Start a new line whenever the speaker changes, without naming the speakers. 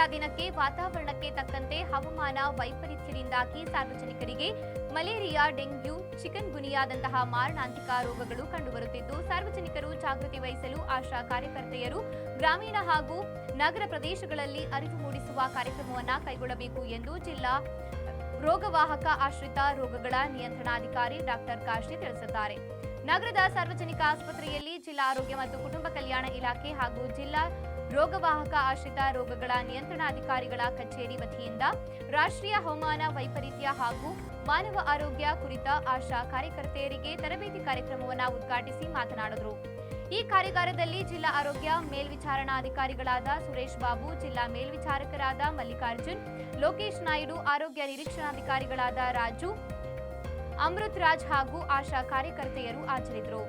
ವಾತಾವರಣಕ್ಕೆ ತಕ್ಕಂತೆ ಹವಾಮಾನ ವೈಪರೀತ್ಯದಿಂದಾಗಿ ಸಾರ್ವಜನಿಕರಿಗೆ ಮಲೇರಿಯಾ, ಡೆಂಗ್ಯೂ, ಚಿಕನ್ ಗುನಿಯಾದಂತಹ ಮಾರಣಾಂತಿಕ ರೋಗಗಳು ಕಂಡುಬರುತ್ತಿದ್ದು, ಸಾರ್ವಜನಿಕರು ಜಾಗೃತಿ ವಹಿಸಲು ಆಶಾ ಕಾರ್ಯಕರ್ತೆಯರು ಗ್ರಾಮೀಣ ಹಾಗೂ ನಗರ ಪ್ರದೇಶಗಳಲ್ಲಿ ಅರಿವು ಮೂಡಿಸುವ ಕಾರ್ಯಕ್ರಮವನ್ನು ಕೈಗೊಳ್ಳಬೇಕು ಎಂದು ಜಿಲ್ಲಾ ರೋಗವಾಹಕ ಆಶ್ರಿತ ರೋಗಗಳ ನಿಯಂತ್ರಣಾಧಿಕಾರಿ ಡಾಕ್ಟರ್ ಕಾಶಿ ತಿಳಿಸಿದ್ದಾರೆ. ನಗರದ ಸಾರ್ವಜನಿಕ ಆಸ್ಪತ್ರೆಯಲ್ಲಿ ಜಿಲ್ಲಾ ಆರೋಗ್ಯ ಮತ್ತು ಕುಟುಂಬ ಕಲ್ಯಾಣ ಇಲಾಖೆ ಹಾಗೂ ಜಿಲ್ಲಾ ರೋಗವಾಹಕ ಆಶ್ರಿತ ರೋಗಗಳ ನಿಯಂತ್ರಣಾಧಿಕಾರಿಗಳ ಕಚೇರಿ ವತಿಯಿಂದ ರಾಷ್ಟ್ರೀಯ ಹವಾಮಾನ ವೈಪರೀತ್ಯ ಹಾಗೂ ಮಾನವ ಆರೋಗ್ಯ ಕುರಿತ ಆಶಾ ಕಾರ್ಯಕರ್ತೆಯರಿಗೆ ತರಬೇತಿ ಕಾರ್ಯಕ್ರಮವನ್ನು ಉದ್ಘಾಟಿಸಿ ಮಾತನಾಡಿದರು. ಈ ಕಾರ್ಯಾಗಾರದಲ್ಲಿ ಜಿಲ್ಲಾ ಆರೋಗ್ಯ ಮೇಲ್ವಿಚಾರಣಾಧಿಕಾರಿಗಳಾದ ಸುರೇಶ್ ಬಾಬು, ಜಿಲ್ಲಾ ಮೇಲ್ವಿಚಾರಕರಾದ ಮಲ್ಲಿಕಾರ್ಜುನ್, ಲೋಕೇಶ್ ನಾಯ್ಡು, ಆರೋಗ್ಯ ನಿರೀಕ್ಷಣಾಧಿಕಾರಿಗಳಾದ ರಾಜು ಅಮೃತ್ ರಾಜ್ ಹಾಗೂ ಆಶಾ ಕಾರ್ಯಕರ್ತೆಯರು ಹಾಜರಿದ್ದರು.